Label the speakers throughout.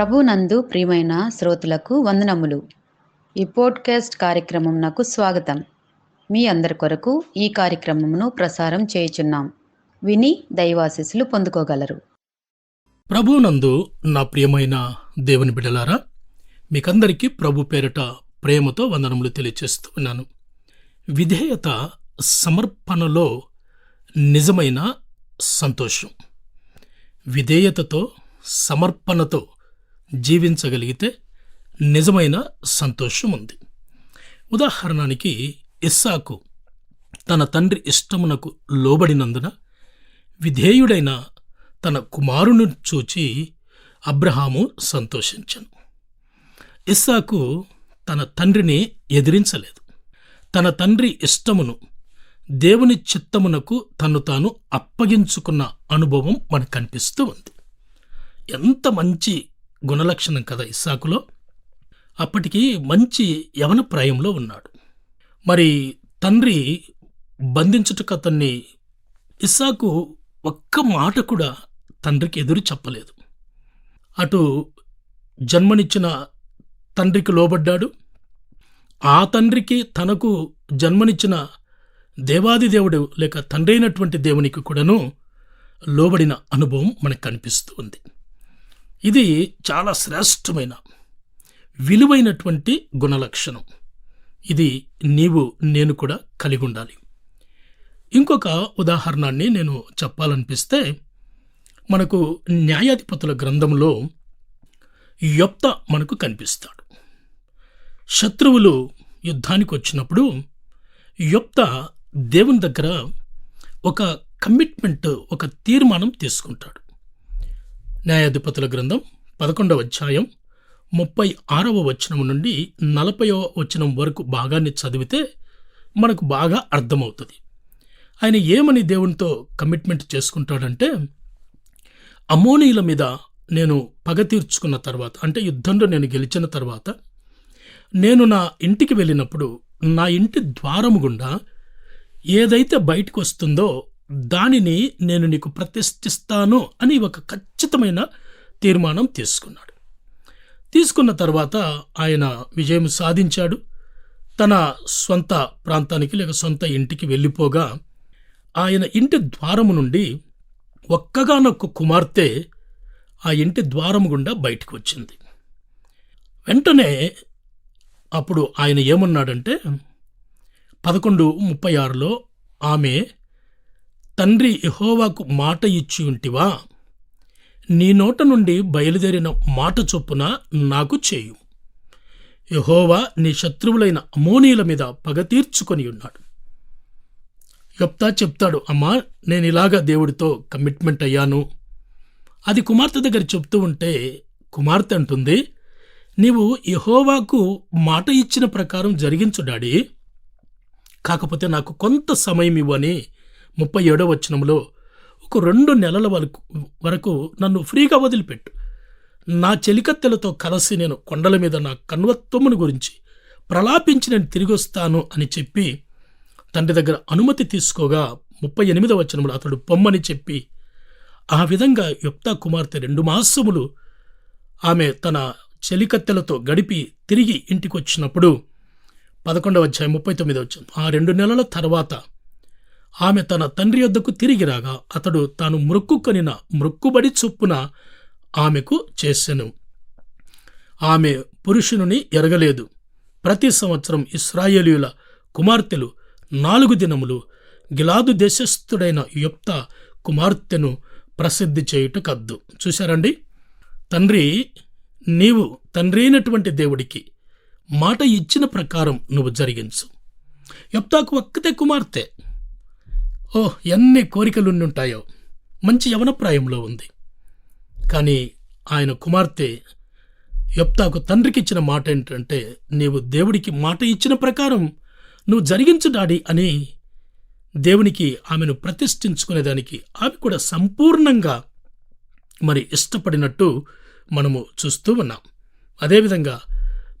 Speaker 1: ప్రభునందు ప్రియమైన శ్రోతలకు వందనములు. ఈ పోడ్కాస్ట్ కార్యక్రమం నాకు స్వాగతం. మీ అందరి కొరకు ఈ కార్యక్రమమును ప్రసారం చేయుచున్నాం. విని దైవాశీస్సులు పొందుకోగలరు.
Speaker 2: ప్రభునందు నా ప్రియమైన దేవుని బిడలారా మీకందరికీ ప్రభు పేరట ప్రేమతో వందనములు తెలియచేస్తూ ఉన్నాను. విధేయత సమర్పణలో నిజమైన సంతోషం. విధేయతతో సమర్పణతో జీవించగలిగితే నిజమైన సంతోషం ఉంది. ఉదాహరణకి ఇస్సాకు తన తండ్రి ఇష్టమునకు లోబడినందున విధేయుడైన తన కుమారుని చూచి అబ్రహాము సంతోషించను. ఇస్సాకు తన తండ్రిని ఎదిరించలేదు. తన తండ్రి ఇష్టమును దేవుని చిత్తమునకు తను తాను అప్పగించుకున్న అనుభవం మనకు కనిపిస్తూ ఉంది. ఎంత మంచి గుణలక్షణం కదా ఇస్సాకులో? అప్పటికి మంచి యవన ప్రాయంలో ఉన్నాడు. మరి తండ్రి బంధించుటకు అతన్ని ఇస్సాకు ఒక్క మాట కూడా తండ్రికి ఎదురు చెప్పలేదు. అటు జన్మనిచ్చిన తండ్రికి లోబడ్డాడు. ఆ తండ్రికి తనకు జన్మనిచ్చిన దేవాది దేవుడు లేక తండ్రి అయినటువంటి దేవునికి కూడాను లోబడిన అనుభవం మనకు కనిపిస్తూ ఉంది. ఇది చాలా శ్రేష్టమైన విలువైనటువంటి గుణలక్షణం. ఇది నీవు నేను కూడా కలిగి ఉండాలి. ఇంకొక ఉదాహరణాన్ని నేను చెప్పాలనిపిస్తే మనకు న్యాయాధిపతుల గ్రంథంలో యొప్త మనకు కనిపిస్తాడు. శత్రువులు యుద్ధానికి వచ్చినప్పుడు యొప్త దేవుని దగ్గర ఒక కమిట్మెంట్ ఒక తీర్మానం తీసుకుంటాడు. న్యాయాధిపతుల గ్రంథం పదకొండవ అధ్యాయం ముప్పై ఆరవ వచనం నుండి నలభైవ వచనం వరకు భాగాన్ని చదివితే మనకు బాగా అర్థమవుతుంది. ఆయన ఏమని దేవునితో కమిట్మెంట్ చేసుకుంటాడంటే అమోనీల మీద నేను పగ తీర్చుకున్న తర్వాత అంటే యుద్ధంలో నేను గెలిచిన తర్వాత నేను నా ఇంటికి వెళ్ళినప్పుడు నా ఇంటి ద్వారము గుండా ఏదైతే బయటకు వస్తుందో దానిని నేను నీకు ప్రతిష్ఠిస్తాను అని ఒక ఖచ్చితమైన తీర్మానం తీసుకున్నాడు. తీసుకున్న తర్వాత ఆయన విజయం సాధించాడు. తన సొంత ప్రాంతానికి లేక సొంత ఇంటికి వెళ్ళిపోగా ఆయన ఇంటి ద్వారము నుండి ఒక్కగానొక్క కుమార్తె ఆ ఇంటి ద్వారము గుండా బయటకు వచ్చింది. వెంటనే అప్పుడు ఆయన ఏమన్నాడంటే పదకొండు ముప్పై ఆరులో ఆమె తండ్రి యహోవాకు మాట ఇచ్చి ఉంటివా? నీ నోట నుండి బయలుదేరిన మాట చొప్పున నాకు చేయు. యహోవా నీ శత్రువులైన అమోనీల మీద పగ తీర్చుకొని ఉన్నాడు. యప్తా చెప్తాడు అమ్మా నేను ఇలాగా దేవుడితో కమిట్మెంట్ అయ్యాను. అది కుమార్తె దగ్గర చెప్తూ ఉంటే కుమార్తె అంటుంది నీవు యహోవాకు మాట ఇచ్చిన ప్రకారం జరిగించు డాడీ. కాకపోతే నాకు కొంత సమయం ఇవ్వని ముప్పై ఏడో వచనంలో ఒక రెండు నెలల వరకు వరకు నన్ను ఫ్రీగా వదిలిపెట్టు. నా చెలికత్తెలతో కలిసి నేను కొండల మీద నా కన్వత్వమును గురించి ప్రలాపించి నేను తిరిగి వస్తాను అని చెప్పి తండ్రి దగ్గర అనుమతి తీసుకోగా ముప్పై ఎనిమిదవ వచనంలో అతడు పొమ్మని చెప్పి ఆ విధంగా యుప్తా కుమార్తె రెండు మాసములు ఆమె తన చెలికత్తెలతో గడిపి తిరిగి ఇంటికి వచ్చినప్పుడు పదకొండవ అధ్యాయం ముప్పై తొమ్మిదవ వచ్చిన ఆ రెండు నెలల తర్వాత ఆమె తన తండ్రి యొద్దకు తిరిగి రాగా అతడు తాను మృక్కుకొనిన మృక్కుబడి చొప్పున ఆమెకు చేసెను. ఆమె పురుషుని ఎరగలేదు. ప్రతి సంవత్సరం ఇస్రాయేలీయుల కుమార్తెలు నాలుగు దినములు గిలాదు దేశస్థుడైన యుప్త కుమార్తెను ప్రసిద్ధి చేయుట కద్దు చూశారండి? తండ్రి నీవు తండ్రి అయినటువంటి దేవుడికి మాట ఇచ్చిన ప్రకారం నువ్వు జరిగించు. యుప్తాకు ఒక్కతే కుమార్తె. ఓహ్ ఎన్ని కోరికలుండుంటాయో మంచి యవనప్రాయంలో ఉంది. కానీ ఆయన కుమార్తె యొప్తాకు తండ్రికి ఇచ్చిన మాట ఏంటంటే నీవు దేవుడికి మాట ఇచ్చిన ప్రకారం నువ్వు జరిగించు డాడీ అని దేవునికి ఆమెను ప్రతిష్ఠించుకునేదానికి ఆమె కూడా సంపూర్ణంగా మరి ఇష్టపడినట్టు మనము చూస్తూ ఉన్నాం. అదేవిధంగా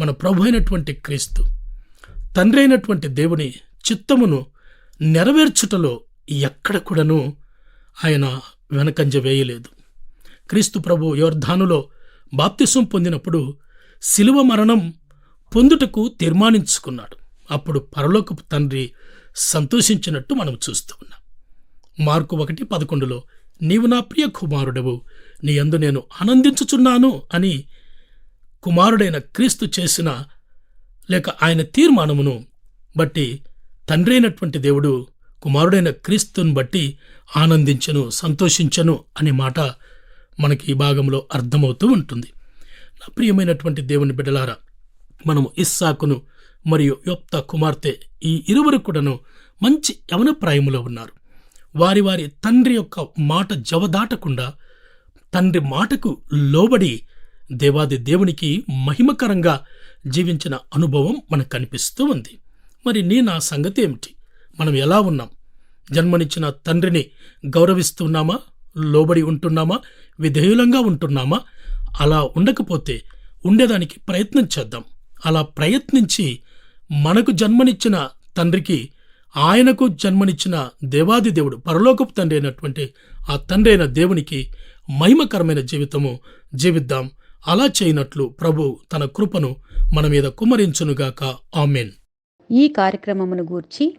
Speaker 2: మన ప్రభు అయినటువంటి క్రీస్తు తండ్రి అయినటువంటి దేవుని చిత్తమును నెరవేర్చుటలో ఎక్కడ కూడాను ఆయన వెనకంజ వేయలేదు. క్రీస్తు ప్రభు యోర్ధానులో బాప్తిసం పొందినప్పుడు శిలువ మరణం పొందుటకు తీర్మానించుకున్నాడు. అప్పుడు పరలోకపు తండ్రి సంతోషించినట్టు మనం చూస్తూ ఉన్నాం. మార్కు ఒకటి పదకొండులో నీవు నా ప్రియ కుమారుడవు నీ అందు నేను ఆనందించుచున్నాను అని కుమారుడైన క్రీస్తు చేసిన లేక ఆయన తీర్మానమును బట్టి తండ్రి అయినటువంటి దేవుడు కుమారుడైన క్రీస్తుని బట్టి ఆనందించను సంతోషించను అనే మాట మనకి ఈ భాగంలో అర్థమవుతూ ఉంటుంది. నా ప్రియమైనటువంటి దేవుని బిడ్డలారా మనము ఇస్సాకును మరియు యొప్త కుమార్తె ఈ ఇరువురు కూడాను మంచి యవన ప్రాయములో ఉన్నారు. వారి వారి తండ్రి యొక్క మాట జవదాటకుండా తండ్రి మాటకు లోబడి దేవాది దేవునికి మహిమకరంగా జీవించిన అనుభవం మనకు కనిపిస్తూ ఉంది. మరి నీ నా సంగతి ఏమిటి? మనం ఎలా ఉన్నాం? జన్మనిచ్చిన తండ్రిని గౌరవిస్తున్నామా? లోబడి ఉంటున్నామా? విధేయులంగా ఉంటున్నామా? అలా ఉండకపోతే ఉండేదానికి ప్రయత్నం చేద్దాం. అలా ప్రయత్నించి మనకు జన్మనిచ్చిన తండ్రికి ఆయనకు జన్మనిచ్చిన దేవాది దేవుడు పరలోకపు తండ్రి అయినటువంటి ఆ తండ్రి అయిన దేవునికి మహిమకరమైన జీవితము జీవిద్దాం. అలా చేయనట్లు ప్రభు తన కృపను మన మీద కుమరించునుగాక ఆమెన్.
Speaker 1: ఈ కార్యక్రమమును గూర్చి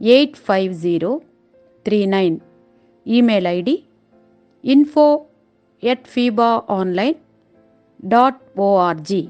Speaker 1: eight five zero three nine. Email ID info at FIBA online dot O R G